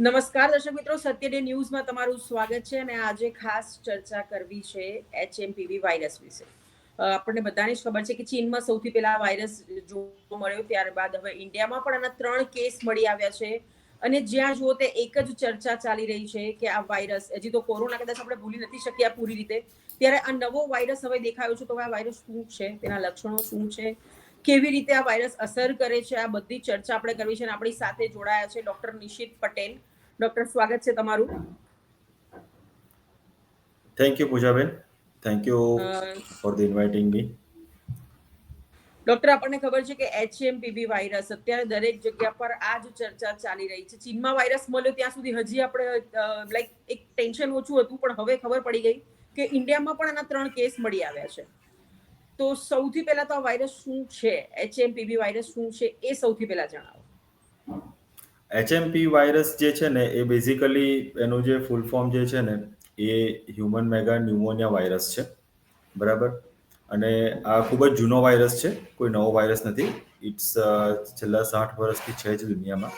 નમસ્કાર દર્શક મિત્રો, સત્ય ન્યૂઝમાં તમારું સ્વાગત છે. અને આજે ખાસ ચર્ચા કરવી છે એચએમપીવી વાયરસ વિશે. આપણને બધાને જ ખબર છે કે ચીનમાં સૌથી પહેલા વાયરસ જોવા મળ્યો, ત્યારબાદ હવે ઇન્ડિયામાં પણ આના ત્રણ કેસ મળી આવ્યા છે. અને જ્યાં જુઓ તે એક જ ચર્ચા ચાલી રહી છે કે આ વાયરસ, હજી તો કોરોના કદાચ આપણે ભૂલી નથી શક્યા પૂરી રીતે, ત્યારે આ નવો વાયરસ હવે દેખાયો છે. તો આ વાયરસ શું છે? તેના લક્ષણો શું છે? કેવી રીતે આ વાયરસ અસર કરે છે? આ બધી ચર્ચા આપણે કરવી છે અને આપણી સાથે જોડાયા છે ડોક્ટર નિશિત પટેલ. ડોક્ટર સ્વાગત છે તમારું. Thank you Poojaben. Thank you for the inviting me doctor આપણને ખબર છે કે એચએમપીવી વાયરસ અત્યારે દરેક જગ્યા પર આ જ ચર્ચા ચાલી રહી છે. ચીનમાં વાયરસ મળ્યો ત્યાં સુધી હજી આપણે લાઈક એક ટેન્શન ઓછું હતું પણ હવે ખબર પડી ગઈ કે ઇન્ડિયામાં પણ આના ત્રણ કેસ મળી આવ્યા છે. તો સૌથી પહેલા તો આ વાયરસ શું છે? એચએમપીવી વાયરસ શું છે? એ સૌથી પહેલા જણાવો. HMP વાયરસ જે છે ને, એ બેઝિકલી એનું જે ફૂલ ફોર્મ જે છે ને, એ હ્યુમન મેગા ન્યુમોનિયા વાયરસ છે. બરાબર? અને આ ખૂબ જ જૂનો વાયરસ છે. કોઈ નવો વાયરસ નથી. ઇટ્સ છેલ્લા સાઠ વર્ષથી છે જ દુનિયામાં.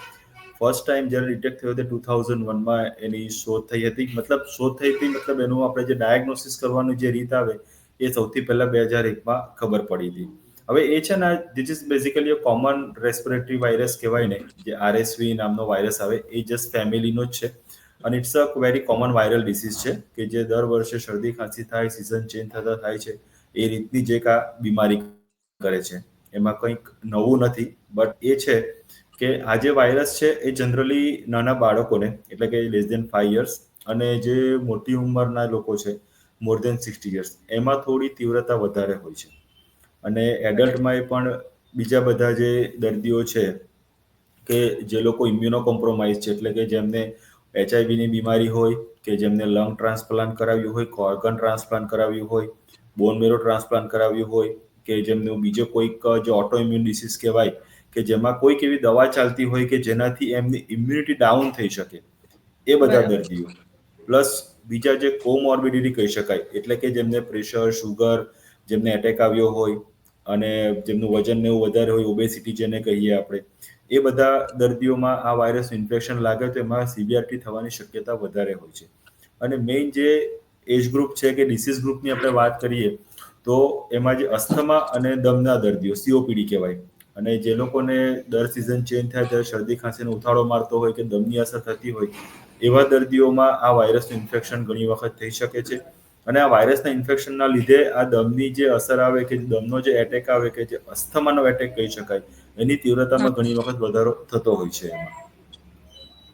ફર્સ્ટ ટાઈમ જ્યારે ડિટેક્ટ થયો તે ટુ થાઉઝન્ડ વનમાં એની શોધ થઈ હતી. મતલબ શોધ થઈ હતી, મતલબ એનું આપણે જે ડાયગ્નોસિસ કરવાનું જે રીત આવે, એ સૌથી પહેલાં બે હજાર એકમાં ખબર પડી હતી. હવે એ છે ને this is basically common respiratory virus કહેવાય ને, જે આરએસવી નામનો વાયરસ આવે, એ જસ્ટ ફેમિલીનો જ છે. અને it's a very common viral disease છે, કે જે દર વર્ષે શરદી, ખાંસી થાય સિઝન ચેન્જ થતા થાય છે, એ રીતની જે કા બીમારી કરે છે. એમાં કંઈક નવું નથી બટ એ છે કે આ જે વાયરસ છે, એ જનરલી નાના બાળકોને, એટલે કે લેસ દેન ફાઈવ યર્સ અને જે મોટી ઉંમરના લોકો છે મોર દેન સિક્સટી યર્સ એમાં થોડી તીવ્રતા વધારે હોય છે. અને એડલ્ટમાં પણ બીજા બધા જે દર્દીઓ છે કે જે લોકો ઇમ્યુનો કોમ્પ્રોમાઇઝ છે એટલે કે જેમને એચઆઈવીની બીમારી હોય કે જેમને લંગ ટ્રાન્સપ્લાન્ટ કરાવ્યું હોય કોર્ગન ટ્રાન્સપ્લાન્ટ કરાવ્યું હોય બોન મેરો ટ્રાન્સપ્લાન્ટ કરાવ્યું હોય કે જેમનું બીજો કોઈક જે ઓટો ઇમ્યુન ડિસીઝ કહેવાય કે જેમાં કોઈક એવી દવા ચાલતી હોય કે જેનાથી એમની ઇમ્યુનિટી ડાઉન થઈ શકે એ બધા દર્દીઓ. પ્લસ બીજા જે કોમોર્બિડિટી કહી શકાય એટલે કે જેમને પ્રેશર શુગર જેમને એટેક આવ્યો હોય અને જેમનું વજન ને એવું વધારે હોય ઓબેસિટી જેને કહીએ આપણે, એ બધા દર્દીઓમાં આ વાયરસ ઇન્ફેક્શન લાગે તો એમાં સીબીઆરટી થવાની શક્યતા વધારે હોય છે. અને મેઇન જે એજ ગ્રુપ છે કે ડિસીઝ ગ્રુપની આપણે વાત કરીએ, તો એમાં જે અસ્થમા અને દમના દર્દીઓ સીઓપીડી કહેવાય, અને જે લોકોને દર સિઝન ચેન્જ થાય ત્યારે શરદી ખાંસીનો ઉથાળો મારતો હોય કે દમની અસર થતી હોય, એવા દર્દીઓમાં આ વાયરસનું ઇન્ફેક્શન ઘણી વખત થઈ શકે છે. અને આ વાયરસના ઇન્ફેક્શનના લીધે આ દમની જે અસર આવે કે દમનો જે એટેક આવે કે જે અસ્થમાનો એટેક કહી શકાય એની તીવ્રતામાં ઘણી વખત વધારો થતો હોય છે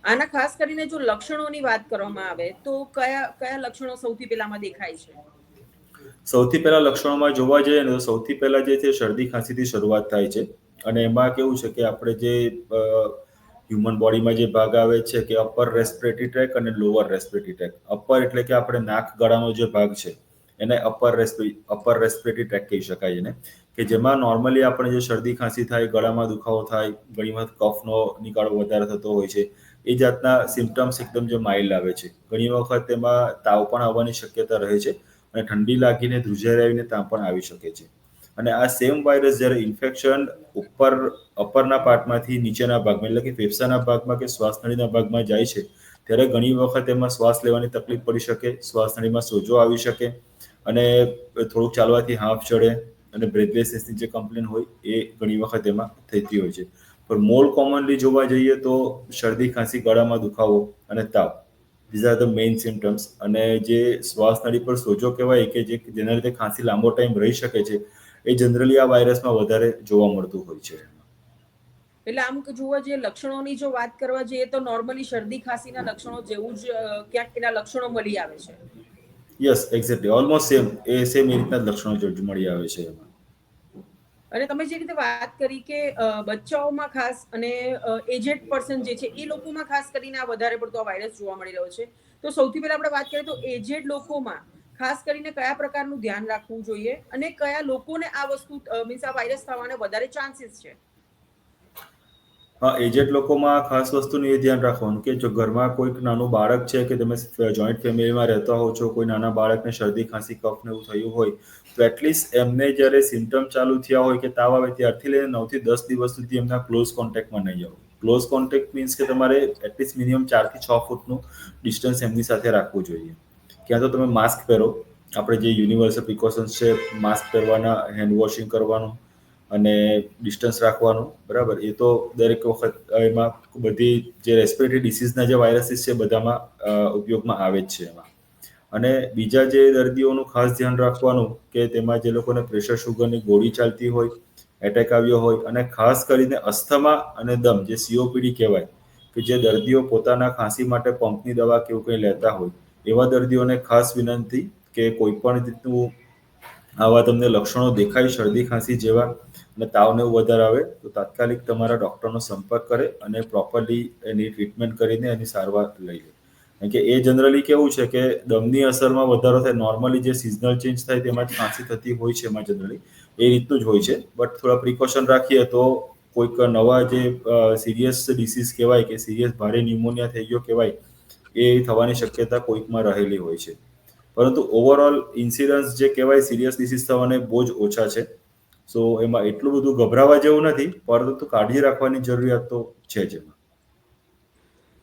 આના ખાસ કરીને જો લક્ષણોની વાત કરવામાં આવે તો કયા કયા લક્ષણો સૌથી પહેલામાં દેખાય છે? સૌથી પહેલા લક્ષણોમાં જોવા જઈએ ને તો સૌથી પહેલા જે છે શરદી ખાંસીથી શરૂઆત થાય છે. અને એમાં કેવું છે કે આપણે જે હ્યુમન બોડીમાં જે ભાગ આવે છે કે અપર રેસ્પિરેટરી ટ્રેક અને લોઅર રેસ્પિરેટરી ટ્રેક અપર એટલે કે આપણે નાક ગળાનો જે ભાગ છે, એને upper respi upper respiratory tract કહી શકાય એને. કે જેમાં નોર્મલી આપણે જે શરદી ખાંસી થાય, ગળામાં દુખાવો થાય ઘણી વખત કફનો નિકાળો વધારે થતો હોય છે, એ જાતના સિમ્ટમ્સ એકદમ જે માઇલ્ડ આવે છે. ઘણી વખત તેમાં તાવ પણ આવવાની શક્યતા રહે છે અને ઠંડી લાગીને ધ્રુજારી આવીને તાવ પણ આવી શકે છે. અને આ સેમ વાયરસ જ્યારે ઇન્ફેક્શન ઉપર અપરના પાર્ટમાંથી નીચેના ભાગમાં, એટલે કે ફેફસાના ભાગમાં કે શ્વાસનળીના ભાગમાં જાય છે, ત્યારે ઘણી વખત એમાં શ્વાસ લેવાની તકલીફ પડી શકે, શ્વાસનળીમાં સોજો આવી શકે અને થોડુંક ચાલવાથી હાંફ ચડે અને બ્રેથલેસનેસની જે કમ્પ્લેન હોય એ ઘણી વખત એમાં થતી હોય છે. પણ મોર કોમનલી જોવા જઈએ તો શરદી, ખાંસી, ગળામાં દુખાવો અને તાવ. These are the main symptoms અને જે શ્વાસનળી પર સોજો કહેવાય કે જે જેના લીધે ખાંસી લાંબો ટાઈમ રહી શકે છે એ જનરલી આ વાયરસમાં વધારે જોવા મળતું હોય છે એટલે આમ જોવા જઈએ લક્ષણોની જો વાત કરવા જઈએ તો નોર્મલી શરદી ખાંસીના લક્ષણો જેવું જ ક્યાંક એના લક્ષણો મળી આવે છે. યસ એક્ઝેક્ટલી ઓલમોસ્ટ સેમ એ સેમ એ રીતના લક્ષણો જો મળી આવે છે એમાં. અને તમે જે રીતે વાત કરી કે બચ્ચાઓમાં ખાસ અને એજેડ પર્સન જે છે એ લોકોમાં ખાસ કરીને આ વધારે પડતો આ વાયરસ જોવા મળી રહ્યો છે. તો સૌથી પહેલા આપણે વાત કરીએ તો એજેડ લોકોમાં ખાસ કરીને કયા પ્રકારનું ધ્યાન રાખવું જોઈએ અને કયા લોકોને આ વસ્તુ મીન્સ આ વાયરસ થવાને વધારે ચાન્સીસ છે? હા એજેડ લોકોમાં ખાસ વસ્તુનું એ ધ્યાન રાખવાનું કે જો ઘરમાં કોઈક નાનું બાળક છે કે તમે જોઈન્ટ ફેમિલીમાં રહેતા હો છો, કોઈ નાના બાળકને શરદી, ખાંસી, કફ ને એવું થયું હોય, તો એટલીસ્ટ એમને જ્યારે સિમ્ટમ ચાલુ થયા હોય કે તાવ આવે ત્યારથી લઈને નવથી દસ દિવસ સુધી એમના ક્લોઝ કોન્ટેક્ટમાં નહીં આવો. ક્લોઝ કોન્ટેક્ટ મીન્સ કે તમારે એટલીસ્ટ મિનિમમ ચારથી છ ફૂટનું ડિસ્ટન્સ એમની સાથે રાખવું જોઈએ. ક્યાં તો તમે માસ્ક પહેરો. આપણે જે યુનિવર્સલ પ્રિકોશન્સ છે, માસ્ક પહેરવાના, હેન્ડ વોશિંગ કરવાનું અને ડિસ્ટન્સ રાખવાનું, બરાબર? એ તો દરેક વખત એમાં બધી જે રેસ્પિરેટરી ડિસીઝના જે વાયરસીસ છે, બધામાં ઉપયોગમાં આવે જ છે એમાં. અને બીજા જે દર્દીઓનું ખાસ ધ્યાન રાખવાનું કે તેમાં જે લોકોને પ્રેશર શુગરની ગોળી ચાલતી હોય એટેક આવ્યો હોય અને ખાસ કરીને અસ્થમા અને દમ, જે સીઓપીડી કહેવાય, કે જે દર્દીઓ પોતાના ખાંસી માટે પંપની દવા કે એવું કંઈ લેતા હોય એવા દર્દીઓને ખાસ વિનંતી કે કોઈ પણ રીતનું આવા તમને લક્ષણો દેખાય, શરદી, ખાંસી જેવા અને તાવને એવું વધારે આવે, તો તાત્કાલિક તમારા ડૉક્ટરનો સંપર્ક કરે અને પ્રોપરલી એની ટ્રીટમેન્ટ કરીને એની સારવાર લઈ લે. કે એ જનરલી કેવું છે કે દમની અસરમાં વધારો થાય નોર્મલી જે સિઝનલ ચેન્જ થાય તેમાં જ ખાંસી થતી હોય છે એમાં જનરલી એ રીતનું જ હોય છે. બટ થોડા પ્રિકોશન રાખીએ તો કોઈક નવા જે સિરિયસ ડિસીઝ કહેવાય કે સિરિયસ ભારે ન્યુમોનિયા થઈ ગયો કહેવાય એ થવાની શક્યતા કોઈકમાં રહેલી હોય છે. પરંતુ ઓવરઓલ ઇન્સિડન્સ જે કહેવાય સિરિયસ ડિસીઝ થવાને બહુ જ ઓછા છે. સો એમાં એટલું બધું ગભરાવા જેવું નથી, પરંતુ કાળજી રાખવાની જરૂરિયાત તો છે જ એમાં.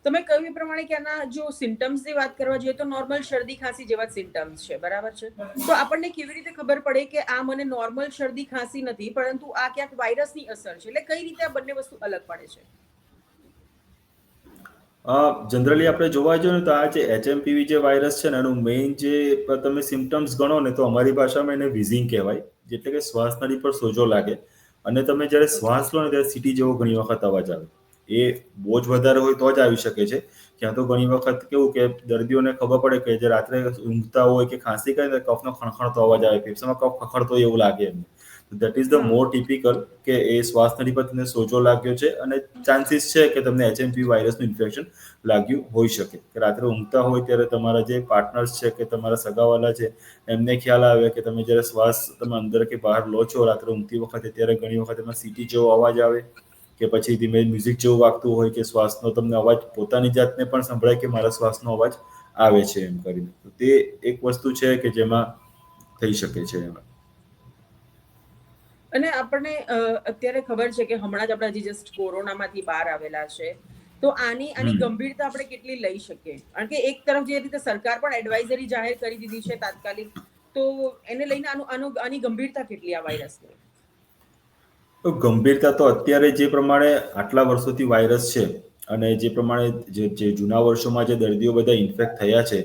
તમે કહ્યું પ્રમાણે કે આના જો સિમ્ટમ્સની વાત કરવા જોઈએ તો નોર્મલ શરદી ખાંસી જેવા સિમ્ટમ્સ છે, બરાબર છે? તો આપણને કેવી રીતે ખબર પડે કે આ મને નોર્મલ શરદી ખાંસી નથી, પરંતુ આ ક્યાંક વાયરસની અસર છે? એટલે કઈ રીતે આ બંને વસ્તુ અલગ પડે છે? જનરલી આપણે જોવા જઈએ તો આ જે એચએમપીવી જે વાયરસ છે ને, એનું મેઇન જે તમે સિમ્ટમ્સ ગણો ને તો અમારી ભાષામાં એને વિઝિંગ કહેવાય એટલે કે શ્વાસનળી પર સોજો લાગે. અને તમે જ્યારે શ્વાસ લો ને ત્યારે સીટી જેવો ઘણી વખત અવાજ આવે. એ બહુ જ વધારે હોય તો જ આવી શકે છે. ક્યાં તો ઘણી વખત કેવું કે દર્દીઓને ખબર પડે કે જે રાત્રે ઊંઘતા હોય કે ખાંસી કરે કફનો ખણખણતો અવાજ આવે ફેફસામાં કફ ખખડતો એવું લાગે એમને. That is the more typical કે એ શ્વાસ નળી પર તમને સોજો લાગ્યો છે અને ચાન્સીસ છે કે તમને એચએમપી વાયરસનું ઇન્ફેક્શન લાગ્યું હોઈ શકે. કે રાત્રે ઊંઘતા હોય ત્યારે તમારા જે પાર્ટનર્સ છે કે તમારા સગાવાલા છે એમને ખ્યાલ આવે કે તમે જ્યારે શ્વાસ તમે અંદર કે બહાર લો છો રાત્રે ઊંઘતી વખતે ત્યારે ઘણી વખત એમાં સીટી જેવો અવાજ આવે કે પછી ધીમે મ્યુઝિક જેવું વાગતું હોય કે શ્વાસનો તમને અવાજ પોતાની જાતને પણ સંભળાય કે મારા શ્વાસનો અવાજ આવે છે એમ કરીને. તો તે એક વસ્તુ છે કે જેમાં થઈ શકે છે એમાં. અને આપણને અત્યારે ખબર છે કે હમણાં જ આપણે હજી જસ્ટ કોરોનામાંથી બહાર આવેલા છે તો આની આની ગંભીરતા આપણે કેટલી લઈ શકીએ? કારણ કે એક તરફ જે રીતે સરકાર પણ એડવાઇઝરી જાહેર કરી દીધી છે તાત્કાલિક તો એને લઈને આનું આનું આની ગંભીરતા કેટલી આ વાયરસની તો ગંભીરતા તો અત્યારે જે પ્રમાણે આટલા વર્ષોથી વાયરસ છે અને જે પ્રમાણે જે જે જૂના વર્ષોમાં જે દર્દીઓ બધા ઇન્ફેક્ટ થયા છે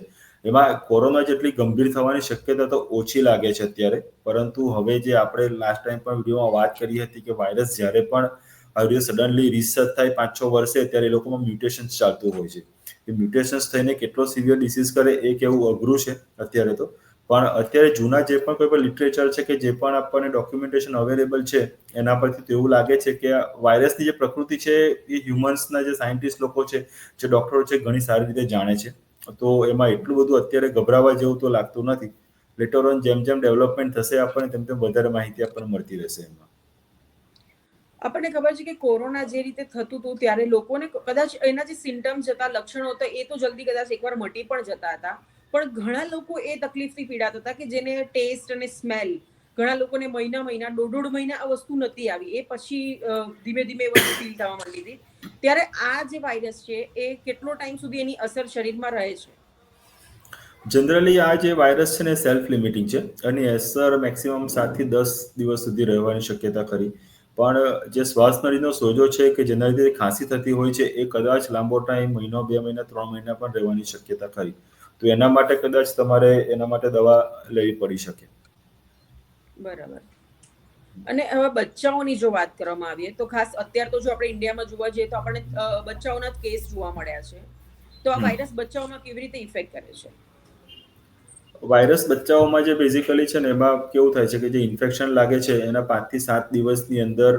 એમાં કોરોના જેટલી ગંભીર થવાની શક્યતા તો ઓછી લાગે છે અત્યારે. પરંતુ હવે જે આપણે લાસ્ટ ટાઈમ પણ વિડીયોમાં વાત કરી હતી કે વાયરસ જ્યારે પણ હવે સડનલી રિસર્ચ થાય પાંચ છ વર્ષે ત્યારે એ લોકોમાં મ્યુટેશન્સ ચાલતું હોય છે. એ મ્યુટેશન્સ થઈને કેટલો સિવિયર ડિસીઝ કરે એ કેવું અઘરું છે અત્યારે તો. પણ અત્યારે જૂના જે પણ કોઈ પણ લિટરેચર છે કે જે પણ આપણને ડોક્યુમેન્ટેશન અવેલેબલ છે, એના પરથી તો એવું લાગે છે કે વાયરસની જે પ્રકૃતિ છે એ હ્યુમન્સના જે સાયન્ટિસ્ટ લોકો છે, જે ડોક્ટરો છે, ઘણી સારી રીતે જાણે છે. તો એમાં એટલું બધું અત્યારે ગભરાવા જેવું તો લાગતું નથી. લેટર ઓન જેમ જેમ ડેવલપમેન્ટ થશે આપણને તેમ તેમ વધારે માહિતી આપણને મળતી રહેશે એમાં. આપણને ખબર છે કે કોરોના જે રીતે થતું હતું ત્યારે લોકોને કદાચ એના જે સિમ્ટમ્સ હતા લક્ષણો હતા, એ તો જલ્દી કદાચ એકવાર મટી પણ જતા હતા. પણ ઘણા લોકો એ તકલીફથી પીડાતા હતા કે જેને ટેસ્ટ અને સ્મેલ ઘણા લોકોને મહિના મહિના, દોઢ દોઢ મહિના આ વસ્તુ નથી આવી. એ પછી ધીમે ધીમે એ વસ્તુ ફીલ થવા માંડી હતી. ત્યારે આ જે વાયરસ છે એ કેટલો ટાઈમ સુધી એની અસર શરીરમાં રહે છે? જનરલી આ જે વાયરસ છે ને સેલ્ફ લિમિટિંગ છે અને અસર મેક્સિમમ સાતથી દસ દિવસ સુધી રહેવાની શક્યતા ખરી. પણ જે શ્વાસ નળીનો સોજો છે કે જેના લીધે ખાંસી થતી હોય છે એ કદાચ લાંબો ટાઈમ મહિનો બે મહિના ત્રણ મહિના પણ રહેવાની શક્યતા ખરી. તો એના માટે કદાચ તમારે એના માટે દવા લેવી પડી શકે. બરાબર. અને હવે બચ્ચાઓની જો વાત કરવામાં આવીએ તો ખાસ અત્યાર તો જો આપણે ઇન્ડિયામાં જોવા જઈએ તો આપણને બચ્ચાઓના કેસ જોવા મળ્યા છે. તો આ વાયરસ બચ્ચાઓમાં કેવી રીતે ઇફેક્ટ કરે છે? વાયરસ બચ્ચાઓમાં જે બેઝિકલી છે ને એમાં કેવું થાય છે કે જે ઇન્ફેક્શન લાગે છે એના પાંચથી સાત દિવસની અંદર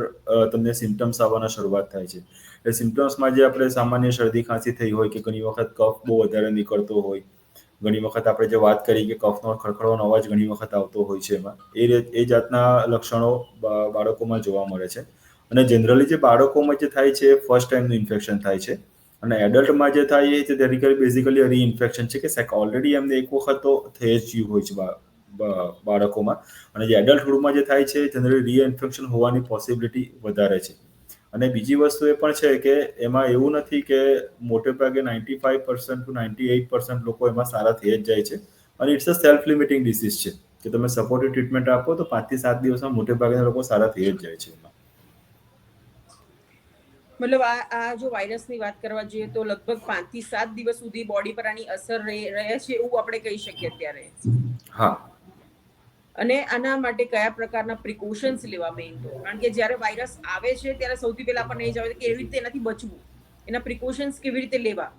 તમને સિમ્ટમ્સ આવવાના શરૂઆત થાય છે. એ સિમ્ટમ્સમાં જે આપણે સામાન્ય શરદી ખાંસી થઈ હોય કે ઘણી વખત કફ બહુ વધારે નીકળતો હોય ઘણી વખત આપણે જે વાત કરી કે કફનો ખડખડવાનો અવાજ ઘણી વખત આવતો હોય છે એમાં. એ એ જાતના લક્ષણો બાળકોમાં જોવા મળે છે. અને જનરલી જે બાળકોમાં જે થાય છે ફર્સ્ટ ટાઈમનું ઇન્ફેક્શન થાય છે. અને એડલ્ટમાં જે થાય એ બેઝિકલી બેઝિકલી રીઇન્ફેક્શન છે કે સેક ઓલરેડી એમને એક વખત તો થઈ જ ગયું હોય છે બાળકોમાં. અને જે એડલ્ટહુડમાં જે થાય છે જનરલી રીઇન્ફેક્શન હોવાની પોસિબિલિટી વધારે છે. અને બીજી વસ્તુ એ પણ છે કે એમાં એવું નથી કે મોટે ભાગે ninety five percent to ninety eight percent લોકો એમાં સારા થઈ જ જાય છે. અને it's a self limiting disease છે. કે તમે સપોર્ટિવ ટ્રીટમેન્ટ આપો તો પાંચથી સાત દિવસમાં મોટે ભાગના લોકો સારા થઈ જ જાય છે એમાં. મતલબ આ આ જો વાયરસની વાત કરવા જઈએ તો લગભગ પાંચથી સાત દિવસ સુધી બોડી પર આની અસર રહે રહે છે એવું આપણે કહી શકીએ અત્યારે. હા. અને આના માટે કયા પ્રકારના પ્રિકોશન્સ લેવા મેઇન તો? કારણ કે જ્યારે વાયરસ આવે છે, ત્યારે સૌથી પહેલા આપણને એ જ આવે કે કેવી રીતે એનાથી બચવું. એના પ્રિકોશન્સ કેવી રીતે લેવા?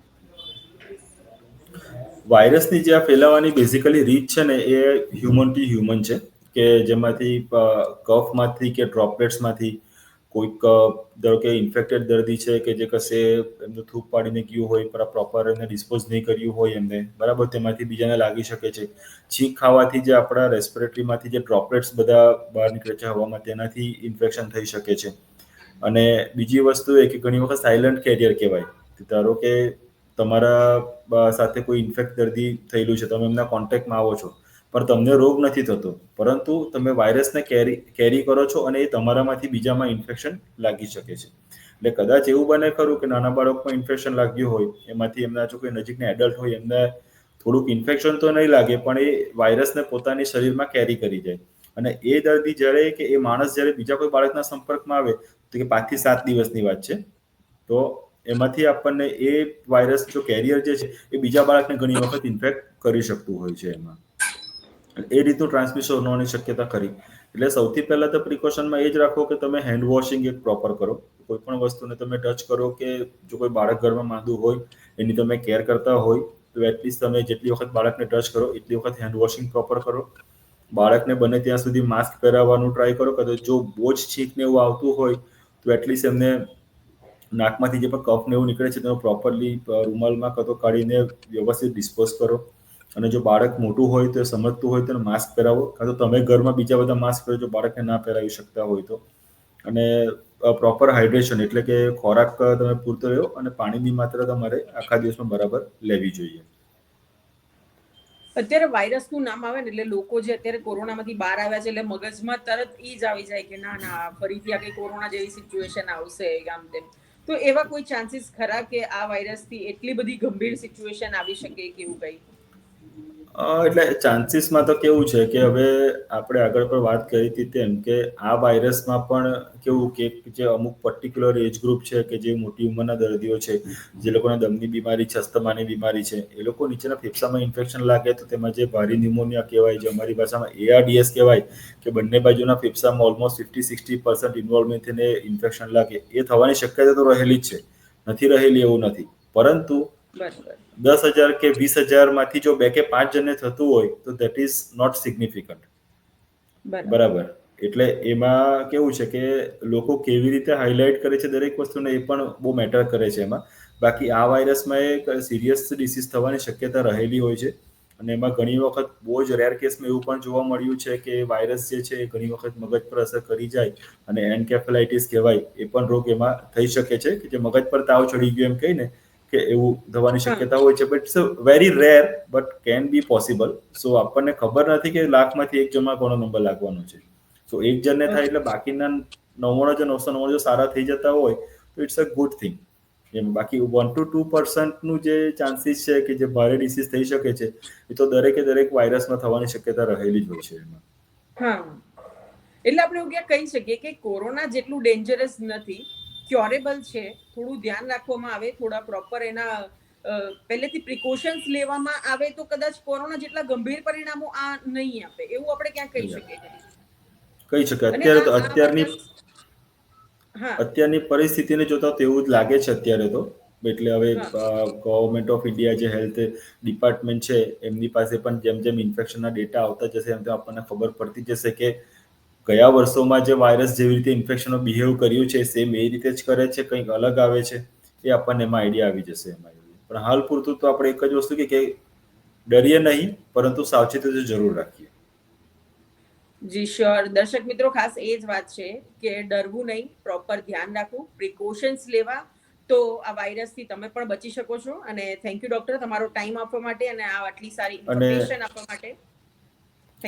વાયરસની જે આ ફેલાવાની બેઝિકલી રીત છે ને, એ હ્યુમન ટુ હ્યુમન છે. કે જેમાંથી કફમાંથી કે ડ્રોપલેટ્સમાંથી કોઈક ધારો કે ઇન્ફેક્ટેડ દર્દી છે કે જે કશે એમનું થૂક પાડીને ગયું હોય પણ પ્રોપર એને ડિસ્પોઝ નહીં કર્યું હોય એમને, બરાબર? તેમાંથી બીજાને લાગી શકે છે. છીંક ખાવાથી જે આપણા રેસ્પિરેટરીમાંથી જે ડ્રોપલેટ્સ બધા બહાર નીકળે છે હવામાં, તેનાથી ઇન્ફેક્શન થઈ શકે છે. અને બીજી વસ્તુ એ કે ઘણી વખત સાયલન્ટ કેરિયર કહેવાય. ધારો કે તમારા સાથે કોઈ ઇન્ફેક્ટ દર્દી થયેલું છે તમે એમના કોન્ટેક્ટમાં આવો છો. પણ તમને રોગ નથી થતો. પરંતુ તમે વાયરસને કેરી કેરી કરો છો અને એ તમારામાંથી બીજામાં ઇન્ફેક્શન લાગી શકે છે. એટલે કદાચ એવું બને ખરું કે નાના બાળકમાં ઇન્ફેક્શન લાગ્યું હોય, એમાંથી એમના જો કોઈ નજીકના એડલ્ટ હોય, એમને થોડુંક ઇન્ફેક્શન તો નહીં લાગે, પણ એ વાયરસને પોતાની શરીરમાં કેરી કરી જાય. અને એ દર્દી જ્યારે કે એ માણસ જ્યારે બીજા કોઈ બાળકના સંપર્કમાં આવે, તો કે પાંચથી સાત દિવસની વાત છે, તો એમાંથી આપણને એ વાયરસ જો કેરિયર જે છે, એ બીજા બાળકને ઘણી વખત ઇન્ફેક્ટ કરી શકતું હોય છે એમાં. એ રીતનું ટ્રાન્સમિશન હોવાની શક્યતા ખરી. એટલે સૌથી પહેલા તો પ્રિકોશનમાં એ જ રાખો કે તમે હેન્ડ વોશિંગ એક પ્રોપર કરો. કોઈ પણ વસ્તુને તમે ટચ કરો કે જો કોઈ બાળક ઘરમાં માંદું હોય, એની તમે કેર કરતા હોય, તો એટલીસ્ટ તમે જેટલી વખત બાળકને ટચ કરો, એટલી વખત હેન્ડ વોશિંગ પ્રોપર કરો. બાળકને બને ત્યાં સુધી માસ્ક પહેરાવવાનું ટ્રાય કરો. કદાચ જો બહુ જ છીંક એવું આવતું હોય, તો એટલીસ્ટ એમને નાકમાંથી જે પણ કફ ને એવું નીકળે છે, તેનો પ્રોપરલી રૂમાલમાં કતો કાઢીને વ્યવસ્થિત ડિસ્પોઝ કરો. અને જો બાળક મોટું હોય તો સમજતું હોય તો માસ્ક પહેરાવો. કાં તો તમે ઘરમાં બીજા બધા માસ્ક પહેરો, જો બાળકને ના પહેરાવી શકતા હોય તો. અને પ્રોપર હાઇડ્રેશન એટલે કે ખોરાક તમે પૂરતો રહ્યો અને પાણીની માત્રા તમારે આખા દિવસમાં બરાબર લેવી જોઈએ. અત્યારે વાયરસનું નામ આવે ને એટલે લોકો જે અત્યારે કોરોનામાંથી બહાર આવ્યા છે એટલે મગજમાં તરત એ જ આવી જાય કે ના ના ફરીથી આ કઈ કોરોના જેવી સિચ્યુએશન આવશે આમ તેમ. તો એવા કોઈ ચાન્સીસ ખરા કે આ વાયરસથી એટલી બધી ગંભીર સિચ્યુએશન આવી શકે કે એવું કઈ? એટલે ચાન્સીસમાં તો કેવું છે કે હવે આપણે આગળ પર વાત કરી હતી તેમ કે આ વાયરસમાં પણ કેવું કે જે અમુક પર્ટિક્યુલર એજ ગ્રુપ છે કે જે મોટી ઉંમરના દર્દીઓ છે, જે લોકોને દમની બીમારી છે અસ્તમાની બીમારી છે, એ લોકો નીચેના ફેફસામાં ઇન્ફેક્શન લાગે તો તેમાં જે ભારી ન્યુમોનિયા કહેવાય, જે અમારી ભાષામાં એઆરડીએસ કહેવાય, કે બંને બાજુના ફેફસામાં almost fifty sixty percent involvement થઈને ઇન્ફેક્શન લાગે. એ થવાની શક્યતા તો રહેલી જ છે. નથી રહેલી એવું નથી. પરંતુ દસ હજાર કે વીસ હજારમાંથી જો બે કે પાંચ જણને થતું હોય તો દેટ ઇઝ નોટ સિગ્નિફિકન્ટ બરાબર. એટલે એમાં કેવું છે કે લોકો કેવી રીતે હાઇલાઇટ કરે છે દરેક વસ્તુને એ પણ બહુ મેટર કરે છે એમાં. બાકી આ વાયરસમાં એ સિરિયસ ડિસીઝ થવાની શક્યતા રહેલી હોય છે. અને એમાં ઘણી વખત બહુ જ રેર કેસમાં એવું પણ જોવા મળ્યું છે કે વાયરસ જે છે એ ઘણી વખત મગજ પર અસર કરી જાય અને એન્કેફેલાઇટિસ કહેવાય એ પણ રોગ એમાં થઈ શકે છે કે જે મગજ પર તાવ ચડી ગયો એમ કહીને કે એવું થવાની શક્યતા હોય છે. But it's very rare but can be possible so આપણને ખબર નથી કે લાખમાંથી એક જણમાં કોનો નંબર લાગવાનો છે. સો એક જણને થાય એટલે બાકીના નવ્વાણું જો નવસો નવ્વાણું જો સારા થઈ જતા હોય તો ઇટ્સ અ ગુડ થિંગ એમ બાકી વન ટુ ટુ પર્સન્ટનું જે ચાન્સીસ છે કે જે ભારે ડિસીઝ થઈ શકે છે એ તો દરેકે દરેક વાયરસમાં થવાની શક્યતા રહેલી જ હોય છે એમાં. હા. એટલે આપણે એવું કહી શકીએ કે કોરોના જેટલું ડેન્જરસ નથી ક્યોરેબલ છે થોડું ધ્યાન રાખવામાં આવે થોડા પ્રોપર એના પહેલેથી પ્રિકોશન્સ લેવામાં આવે તો કદાચ કોરોના જેટલા ગંભીર પરિણામો આ નહીં આપે. એવું આપણે ક્યાં કહી શકીએ? કહી શકાય. અત્યારે તો અત્યારની અત્યારની પરિસ્થિતિને જોતા તેવું જ લાગે છે અત્યારે તો. એટલે હવે ગવર્મેન્ટ ઓફ ઇન્ડિયા જે હેલ્થ ડિપાર્ટમેન્ટ છે એમની પાસે પણ જેમ જેમ ઇન્ફેક્શનના ડેટા આવતા જશે એમ તેમ આપણને ખબર પડતી જશે કે ગયા વર્ષોમાં જે વાયરસ જેવી રીતે ઇન્ફેક્શનો બિહેવ કર્યું છે સેમ એ રીતે જ કરે છે કંઈક અલગ આવે છે એ આપણને એમાં આઈડિયા આવી જશે એમાં. પણ હાલ પૂરતું તો આપણે એક જ વસ્તુ કે ડરીએ નહીં પરંતુ સાવચેતી જરૂર રાખીએ. જી શ્યોર દર્શક મિત્રો ખાસ એ જ વાત છે કે ડરવું નહીં પ્રોપર ધ્યાન રાખવું પ્રિકોશન્સ લેવા તો આ વાયરસથી તમે પણ બચી શકો છો. અને થેન્ક યુ ડોક્ટર તમારો ટાઈમ આપવા માટે અને આ આટલી સારી ઇન્ફોર્મેશન આપવા માટે.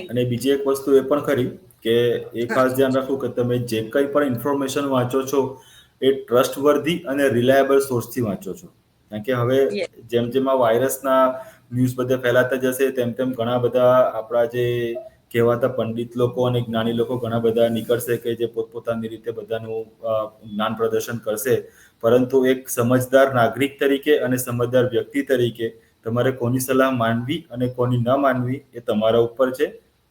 અને બીજી એક વસ્તુ એ પણ ખરી કે એ ખાસ ધ્યાન રાખવું કે તમે જે કંઈ પણ ઇન્ફોર્મેશન વાંચો છો એ ટ્રસ્ટવર્ધી અને રિલાયબલ સોર્સથી વાંચો છો. કારણ કે હવે જેમ જેમ આ વાયરસના ન્યૂઝ બધે ફેલાતા જશે તેમ તેમ ઘણા બધા આપણા જે કહેવાતા પંડિત લોકો અને જ્ઞાની લોકો ઘણા બધા નીકળશે કે જે પોતપોતાની રીતે બધાનું જ્ઞાન પ્રદર્શન કરશે. પરંતુ એક સમજદાર નાગરિક તરીકે અને સમજદાર વ્યક્તિ તરીકે તમારે કોની સલાહ માનવી અને કોની ન માનવી એ તમારા ઉપર છે.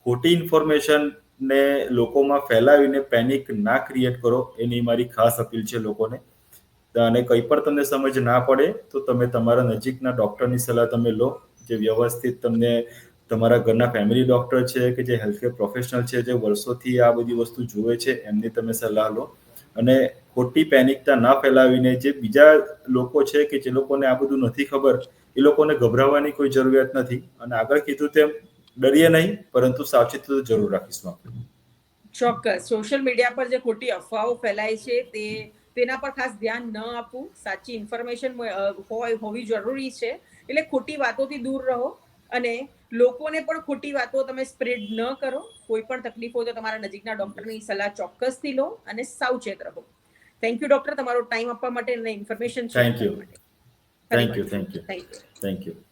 ખોટી ઇન્ફોર્મેશનને લોકોમાં ફેલાવીને પેનિક ના ક્રિએટ કરો, એની મારી ખાસ અપીલ છે લોકોને. અને કંઈ પણ તમને સમજ ના પડે, તો તમે તમારા નજીકના ડૉક્ટરની સલાહ તમે લો, જે વ્યવસ્થિત તમને તમારા ઘરના ફેમિલી ડૉક્ટર છે કે જે હેલ્થકેર પ્રોફેશનલ છે, જે વર્ષોથી આ બધી વસ્તુ જુએ છે, એમની તમે સલાહ લો. અને ખોટી પેનિકતા ના ફેલાવીને જે બીજા લોકો છે કે જે લોકોને આ બધું નથી ખબર એ લોકોને ગભરાવાની કોઈ જરૂરિયાત નથી. અને આગળ કીધું તેમ ડરીએ નહીં પરંતુ સાવચેતી તો જરૂર રાખીશું આપણે ચોક્કસ. સોશિયલ મીડિયા પર જે ખોટી અફવાઓ ફેલાય છે તે તેના પર ખાસ ધ્યાન ન આપવું. સાચી ઇન્ફોર્મેશન હોય હોવી જરૂરી છે. એટલે ખોટી વાતોથી દૂર રહો અને લોકોને પણ ખોટી વાતો તમે સ્પ્રેડ ન કરો. કોઈ પણ તકલીફ હોય તો તમારા નજીકના ડોક્ટરની સલાહ ચોક્કસથી લો અને સાવચેત રહો. થેન્ક યુ ડોક્ટર તમારો ટાઈમ આપવા માટે અને information thank much. you, thank you, Thank you. thank you.